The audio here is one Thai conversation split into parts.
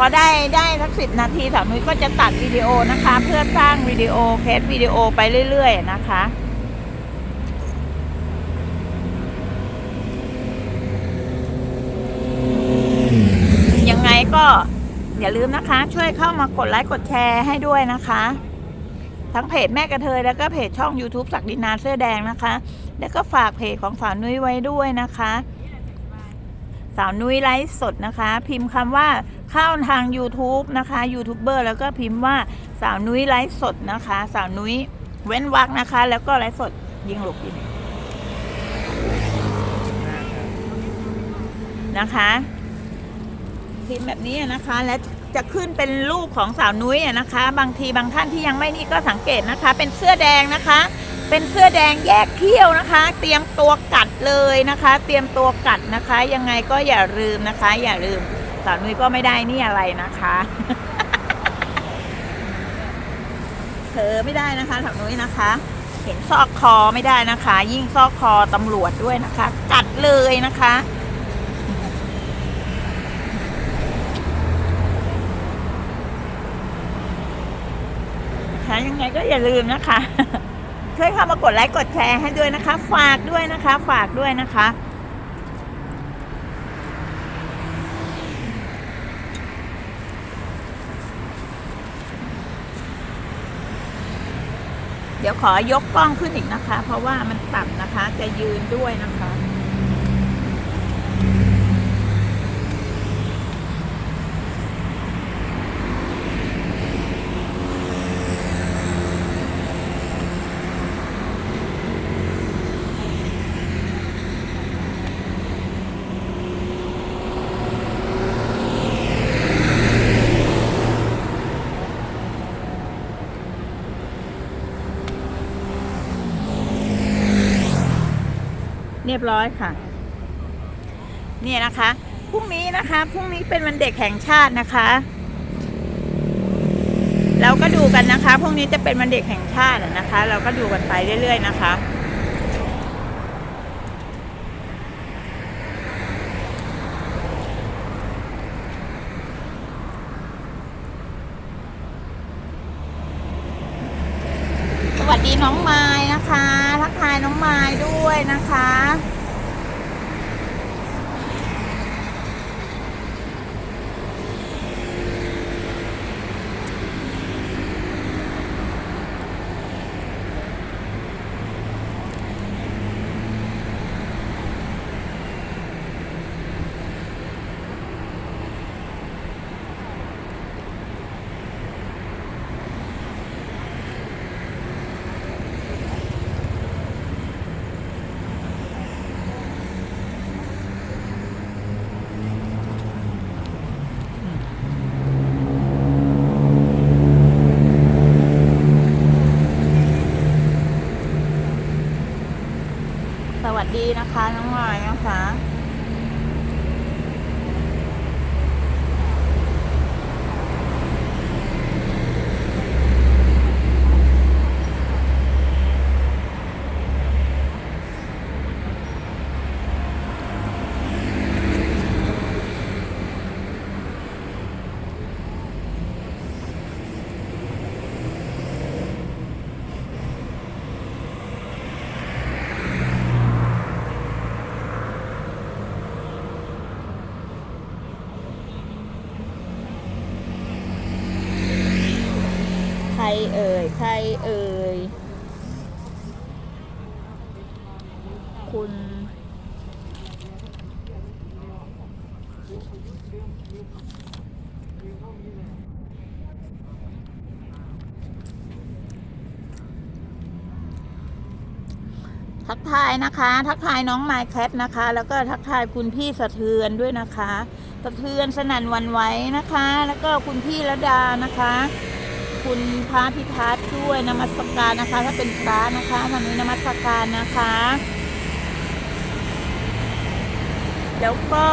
พอได้ได้สักสิบนาทีสาวนุ้ยก็จะตัดวิดีโอนะคะ เพื่อสร้างวิดีโอแคสวิดีโอไปเรื่อยๆนะคะยังไงก็อย่าลืมนะคะ ช่วยเข้ามากดไลค์กดแชร์ให้ด้วยนะคะ ทั้งเพจแม่กระเทยแล้วก็เพจช่อง YouTube สักดินาเสื้อแดงนะคะ แล้วก็ฝากเพจของสาวนุ้ยไว้ด้วยนะคะ สาวนุ้ยไลฟ์สดนะคะ พิมพ์คำว่า เข้าทาง YouTube นะคะยูทูบเบอร์แล้วก็พิมพ์ว่าสาวนุ้ยไลฟ์สดนะคะ สาวนุ้ยเว้นวรรคนะคะ แล้วก็ไลฟ์สดยิงหลบยิงนะคะพิมพ์แบบนี้นะคะและจะขึ้นเป็นรูปของสาวนุ้ยนะคะ บางทีบางท่านที่ยังไม่นี่ก็สังเกตนะคะ เป็นเสื้อแดงนะคะ เป็นเสื้อแดงแยกเขี้ยวนะคะ เตรียมตัวกัดเลยนะคะ เตรียมตัวกัดนะคะ ยังไงก็อย่าลืมนะคะ อย่าลืม สาวนุ้ยก็ไม่ได้นี่อะไรนะคะเธอไม่ได้นะคะสาวนุ้ยนะคะ เห็นซอกคอไม่ได้นะคะ ยิ่งซอกคอตำรวจด้วยนะคะ กัดเลยนะคะนะคะยังไงก็อย่าลืมนะคะ ช่วยเข้ามากดไลค์กดแชร์ให้ด้วยนะคะ ฝากด้วยนะคะ ฝากด้วยนะคะ ดี๋ยวขอยกกล้องขึ้นอีกนะคะ เพราะว่ามันต่ำนะคะ จะยืนด้วยนะคะ เรียบร้อยค่ะ เนี่ยนะคะพรุ่งนี้นะคะพรุ่งนี้เป็นวันเด็กแห่งชาตินะคะเราก็ดูกันนะคะ พรุ่งนี้จะเป็นวันเด็กแห่งชาตินะคะ เราก็ดูกันไปเรื่อย ๆ นะคะ สวัสดีน้องไม้นะคะ น้องไม้ด้วยนะคะ สวัสดีนะคะ น้องไม้นะคะ เอ่ย ใครเอ่ย คุณ ทักทายนะคะ ทักทายน้องไมค์แคทนะคะ แล้วก็ทักทายคุณพี่สะเทือนด้วยนะคะสะเทือนสนั่นวันไหวนะคะ แล้วก็คุณพี่ระดานะคะ คุณพระพิทัศน์ด้วยนมัสการนะคะ ถ้าเป็นพระนะคะวันนี้นมัสการนะคะ แล้วก็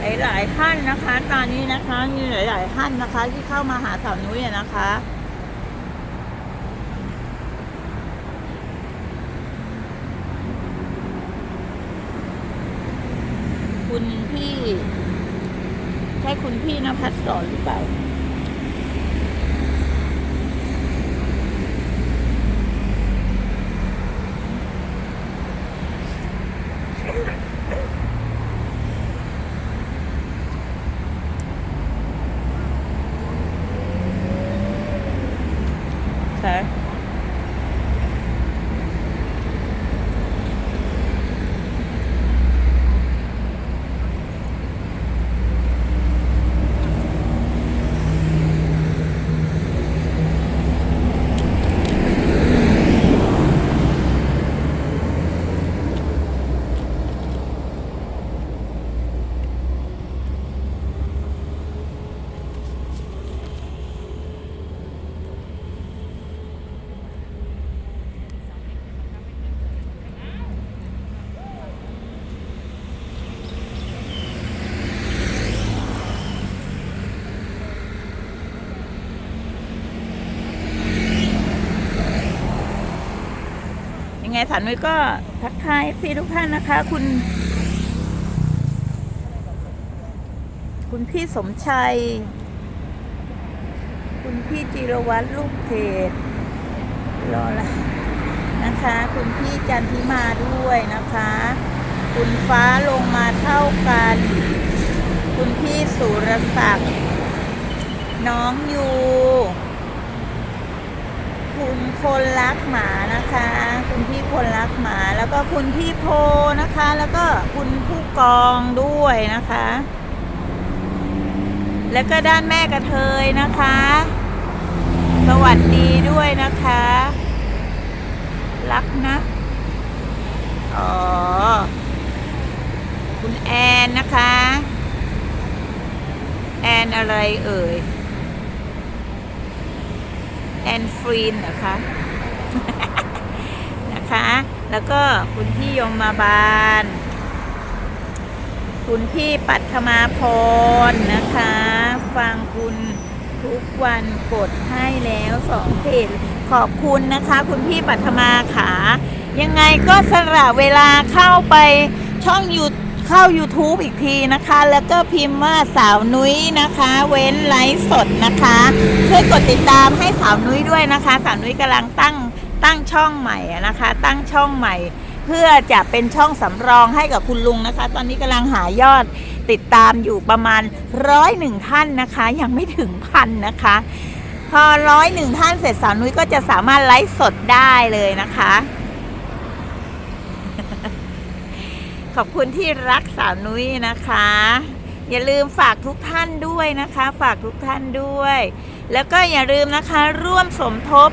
หลายๆท่านนะคะ ตอนนี้นะคะ มีหลาย ๆ ท่านนะคะ ที่เข้ามาหาสาวนุ้ยนะคะคุณพี่ ใช่คุณพี่นภัสสอนหรือเปล่า ค่ สารนุ้ยก็ทักทายซีทุกท่านนะคะ คุณ คุณพี่สมชัย คุณพี่จิรวัตรลูกเพจรอละนะคะ คุณพี่จันทิมาด้วยนะคะ คุณฟ้าลงมาเท่ากัน คุณพี่สุรศักดิ์น้องยู คุณคนรักหมานะคะ คุณพี่คนรักหมาแล้วก็คุณพี่โพนะคะ แล้วก็คุณผู้กองด้วยนะคะ แล้วก็ด้านแม่กระเทยนะคะ สวัสดีด้วยนะคะ รักนะอ๋อคุณแอนนะคะ แอนอะไรเอ่ย นฟรีนเหรอคะนะคะ แล้วก็คุณพี่ยมมาบาล คุณพี่ปัทมาพรนะคะ ฟังคุณทุกวันกดให้แล้วสองเพจขอบคุณนะคะ คุณพี่ปัทมาขายังไงก็สละเวลาเข้าไปช่องยู เข้า YouTube อีกทีนะคะ แล้วก็พิมพ์ว่าสาวนุ้ยนะคะ เว้นไลฟ์สดนะคะ ช่วยกดติดตามให้สาวนุ้ยด้วยนะคะ สาวนุ้ยกำลังตั้งตั้งช่องใหม่นะคะ ตั้งช่องใหม่ เพื่อจะเป็นช่องสำรองให้กับคุณลุงนะคะ ตอนนี้กำลังหายอดติดตามอยู่ประมาณร้อยหนึ่งท่านนะคะ ยังไม่ถึงพันนะคะ พอร้อยหนึ่งท่านเสร็จสาวนุ้ยก็จะสามารถไลฟ์สดได้เลยนะคะ ขอบคุณที่รักสาวนุ้ยนะคะ อย่าลืมฝากทุกท่านด้วยนะคะ ฝากทุกท่านด้วย แล้วก็อย่าลืมนะคะร่วมสมทบ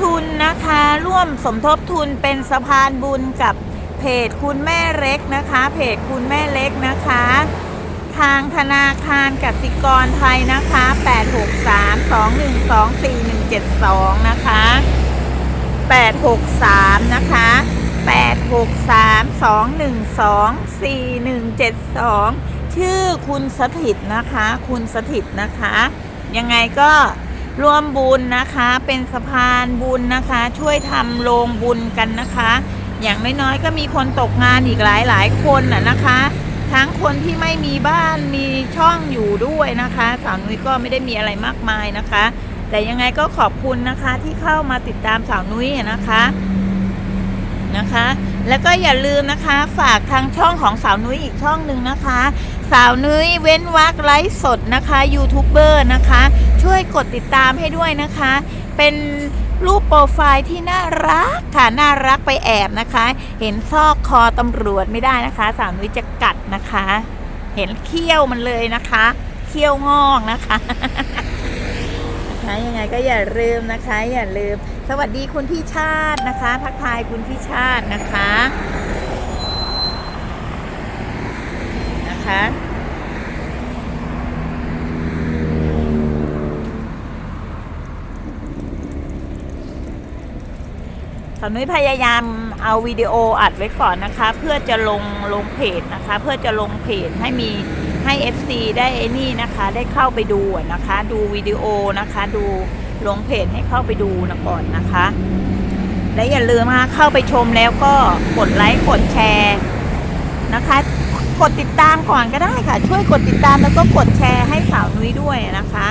ทุนนะคะ ร่วมสมทบทุนเป็นสะพานบุญกับเพจคุณแม่เล็กนะคะ เพจคุณแม่เล็กนะคะ ทางธนาคารกสิกรไทยนะคะ 863-212-4172 นะคะ 863 นะคะ 863-212-4172ชื่อคุณสถิตนะคะ คุณสถิตนะคะ ยังไงก็ร่วมบุญนะคะ เป็นสะพานบุญนะคะ ช่วยทำโรงบุญกันนะคะ อย่างน้อยๆก็มีคนตกงานอีกหลายๆคนน่ะนะคะ ทั้งคนที่ไม่มีบ้านมีช่องอยู่ด้วยนะคะสาวนุ้ยก็ไม่ได้มีอะไรมากมายนะคะ แต่ยังไงก็ขอบคุณนะคะที่เข้ามาติดตามสาวนุ้ยนะคะ นะคะ แล้วก็อย่าลืมนะคะฝากทางช่องของสาวนุ้ยอีกช่องหนึ่งนะคะ สาวนุ้ยเว้นวักไลฟ์สดนะคะยูทูบเบอร์นะคะ ช่วยกดติดตามให้ด้วยนะคะ เป็นรูปโปรไฟล์ที่น่ารักค่ะน่ารักไปแอบนะคะ เห็นซอกคอตำรวจไม่ได้นะคะ สาวนุ้ยจะกัดนะคะ เห็นเขี้ยวมันเลยนะคะ เขี้ยวงอกนะคะ นะคะยังไงก็อย่าลืมนะคะ อย่าลืม สวัสดีคุณพี่ชาตินะคะ ทักทายคุณพี่ชาตินะคะนะคะสาวนุ้ยพยายามเอาวิดีโออัดไว้ก่อนนะคะ เพื่อจะลงลงเพจนะคะ เพื่อจะลงเพจให้มี ให้ FC ได้ไอ้นี่นะคะได้เข้าไปดูนะคะ ดูวิดีโอนะคะ ดูลงเพจให้เข้าไปดูนะก่อนนะคะ และอย่าลืมนะคะเข้าไปชมแล้วก็กดไลค์กดแชร์นะคะ กดติดตามก่อนก็ได้ค่ะ ช่วยกดติดตามแล้วก็กดแชร์ให้สาวนุ้ยด้วยนะคะ